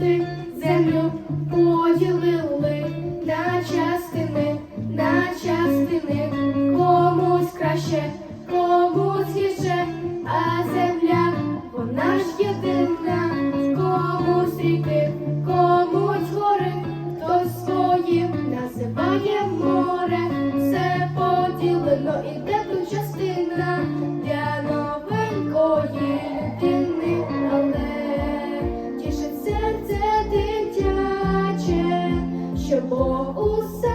люди землю поділили на частини, на частини, комусь краще, комусь гірше, а земля вона ж єдина, комусь ріки, комусь гори, хтось своїм називає море, все поділено іде. chamou o